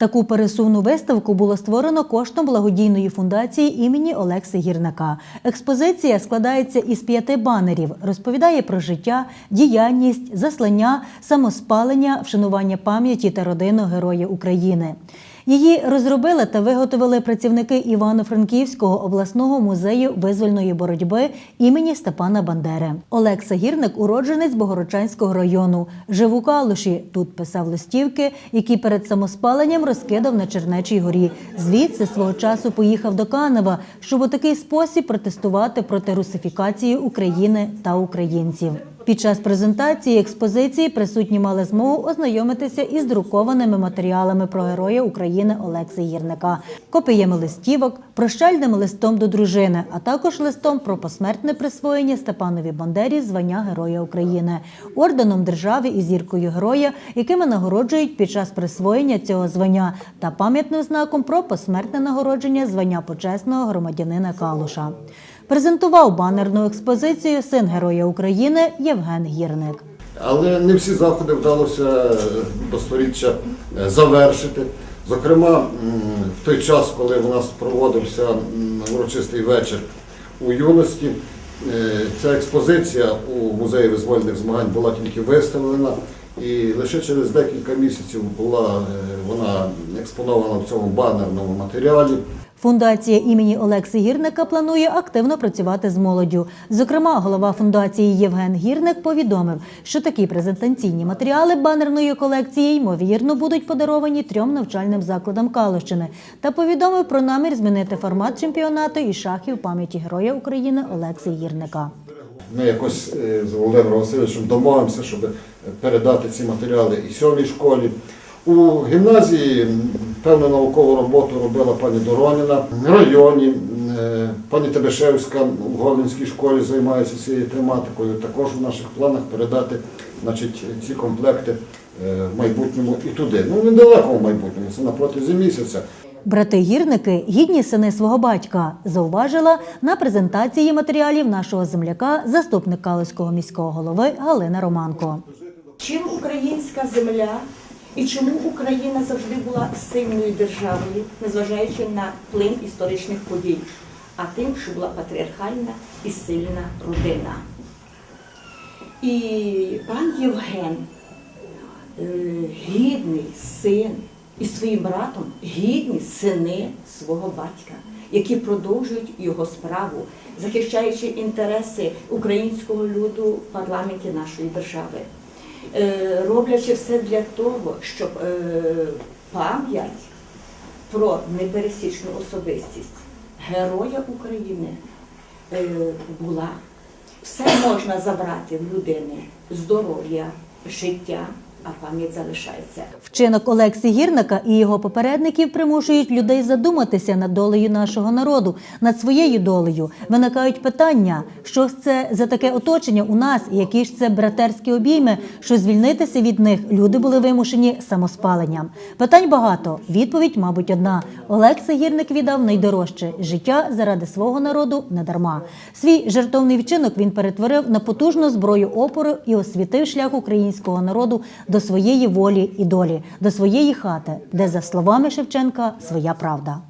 Таку пересувну виставку було створено коштом благодійної фундації імені Олекси Гірнака. Експозиція складається із п'яти банерів, розповідає про життя, діяльність, заслання, самоспалення, вшанування пам'яті та родину Героя України. Її розробили та виготовили працівники Івано-Франківського обласного музею визвольної боротьби імені Степана Бандери. Олекса Гірник уродженець Богородчанського району. Жив у Калуші. Тут писав листівки, які перед самоспаленням розкидав на Чернечій горі. Звідси свого часу поїхав до Канева, щоб у такий спосіб протестувати проти русифікації України та українців. Під час презентації експозиції присутні мали змогу ознайомитися із друкованими матеріалами про героя України Олекси Гірника, копіями листівок, прощальним листом до дружини, а також листом про посмертне присвоєння Степанові Бандері звання Героя України, орденом держави і зіркою героя, якими нагороджують під час присвоєння цього звання, та пам'ятним знаком про посмертне нагородження звання почесного громадянина Калуша. Презентував банерну експозицію син Героя України Євген Гірник. Але не всі заходи вдалося до сторіччя е, завершити. Зокрема, в той час, коли у нас проводився урочистий вечір у юності, е, ця експозиція у музеї визвольних змагань була тільки виставлена, і лише через декілька місяців була е, вона експонована в цьому банерному матеріалі. Фундація імені Олекси Гірника планує активно працювати з молоддю. Зокрема, голова фундації Євген Гірник повідомив, що такі презентаційні матеріали банерної колекції ймовірно будуть подаровані трьом навчальним закладам Калущини та повідомив про намір змінити формат чемпіонату із шахів пам'яті Героя України Олекси Гірника. Ми якось е, з Володимиром Васильовичем домовимося, щоб передати ці матеріали і сьомій школі. У гімназії певну наукову роботу робила пані Дороніна. В районі е, пані Тебешевська в Говненській школі займається цією тематикою. Також у наших планах передати значить, ці комплекти е, в майбутньому і туди. Ну, недалеко в майбутньому, це на протязі місяця. Брати гірники гідні сини свого батька, зауважила на презентації матеріалів нашого земляка, заступник Калицького міського голови Галина Романко. Чим українська земля і чому Україна завжди була сильною державою, незважаючи на плин історичних подій, а тим, що була патріархальна і сильна родина. І пан Євген, е, гідний син і своїм братом гідні сини свого батька, які продовжують його справу, захищаючи інтереси українського люду в парламенті нашої держави. Е, роблячи все для того, щоб е, пам'ять про непересічну особистість Героя України е, була. Все можна забрати в людини здоров'я, життя, а пам'ять залишається. Вчинок Олекси Гірника і його попередників примушують людей задуматися над долею нашого народу, над своєю долею. Виникають питання, що ж це за таке оточення у нас, і які ж це братерські обійми, що звільнитися від них люди були вимушені самоспаленням. Питань багато. Відповідь, мабуть, одна. Олекса Гірник віддав найдорожче життя заради свого народу не дарма. Свій жертовний вчинок він перетворив на потужну зброю опору і освітив шлях українського народу до своєї волі і долі, до своєї хати, де, за словами Шевченка, своя правда.